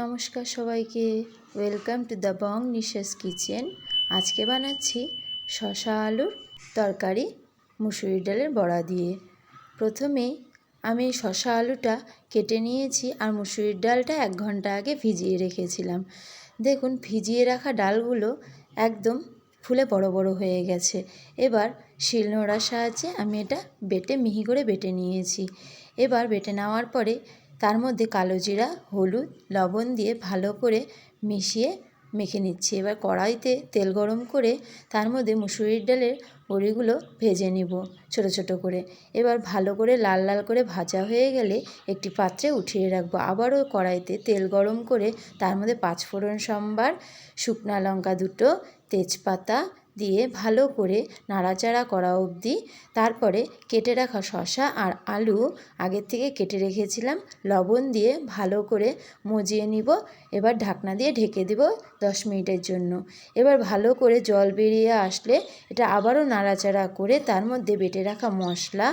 নমস্কার সবাইকে, welcome to the Bong Nishas kitchen. আজকে বানাচ্ছি শশা আলুর তরকারি মুসুরি ডালের বড়া দিয়ে। প্রথমেই আমি শশা আলুটা কেটে নিয়েছি আর মুসুরির ডালটা এক ঘণ্টা আগে ভিজিয়ে রেখেছিলাম। দেখুন, ভিজিয়ে রাখা ডালগুলো একদম ফুলে বড় বড় হয়ে গেছে। এবার শিলনোড়ার সাহায্যে আমি এটা বেটে, মিহি করে বেটে নিয়েছি। এবার বেটে নেওয়ার পরে তার মধ্যে কালো জিরা, হলুদ, লবণ দিয়ে ভালো করে মিশিয়ে মেখে নিচ্ছি। এবার কড়াইতে তেল গরম করে তার মধ্যে মুসুরির ডালের বড়িগুলো ভেজে নিব ছোট ছোট করে। এবার ভালো করে লাল লাল করে ভাজা হয়ে গেলে একটি পাত্রে উঠিয়ে রাখব। আবারও কড়াইতে তেল গরম করে তার মধ্যে পাঁচফোড়ন সম্বার, শুকনা লঙ্কা দুটো, তেজপাতা দিয়ে ভালো করে নাড়াচাড়া করা অবধি তারপরে কেটে রাখা শশা আর আলু আগের থেকে কেটে রেখেছিলাম। লবণ দিয়ে ভালো করে মজিয়ে নিব। এবার ঢাকনা দিয়ে ঢেকে দিব দশ মিনিটের জন্য। এবার ভালো করে জল বেরিয়ে আসলে এটা আবারও নাড়াচাড়া করে তার মধ্যে বেটে রাখা মশলা,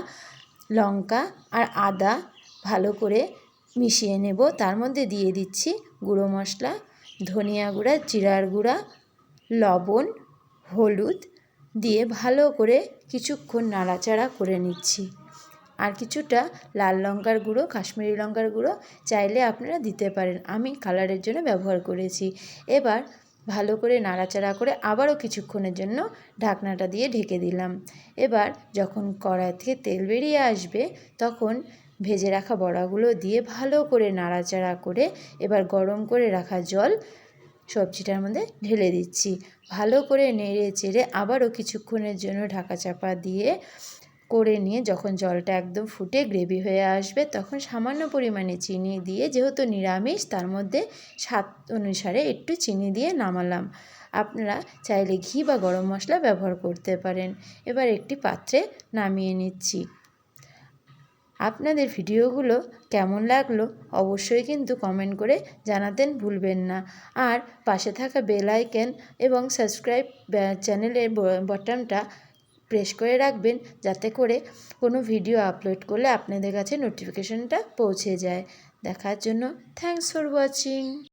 লঙ্কা আর আদা ভালো করে মিশিয়ে নেব। তার মধ্যে দিয়ে দিচ্ছি গুঁড়ো মশলা, ধনিয়া গুঁড়া, জিরার গুঁড়া, লবণ হলুদ দিয়ে ভালো করে কিছুক্ষণ নাড়াচাড়া করে নিচ্ছি। আর কিছুটা লাল লঙ্কার গুঁড়ো, কাশ্মীরি লঙ্কার গুঁড়ো চাইলে আপনারা দিতে পারেন। আমি কালারের জন্য ব্যবহার করেছি। এবার ভালো করে নাড়াচাড়া করে আবারও কিছুক্ষণের জন্য ঢাকনাটা দিয়ে ঢেকে দিলাম। এবার যখন কড়াই থেকে তেল বেরিয়ে আসবে, তখন ভেজে রাখা বড়াগুলো দিয়ে ভালো করে নাড়াচাড়া করে এবার গরম করে রাখা জল সবজিটার মধ্যে ঢেলে দিচ্ছি। ভালো করে নেড়ে চেড়ে আবারও কিছুক্ষণের জন্য ঢাকা চাপা দিয়ে করে নিয়ে যখন জলটা একদম ফুটে গ্রেভি হয়ে আসবে তখন সামান্য পরিমাণে চিনি দিয়ে, যেহেতু নিরামিষ, তার মধ্যে স্বাদ অনুসারে একটু চিনি দিয়ে নামালাম। আপনারা চাইলে ঘি বা গরম মশলা ব্যবহার করতে পারেন। এবার একটি পাত্রে নামিয়ে নিচ্ছি। আপনাদের ভিডিওগুলো কেমন লাগল অবশ্যই কিন্তু কমেন্ট করে জানাতেন ভুলবেন না। আর পাশে থাকা বেল আইকেন এবং সাবস্ক্রাইব চ্যানেলের বটনটা প্রেস করে রাখবেন যাতে করে কোনো ভিডিও আপলোড করলে আপনাদের কাছে নোটিফিকেশনটা পৌঁছে যায়। দেখার জন্য থ্যাংকস ফর ওয়াচিং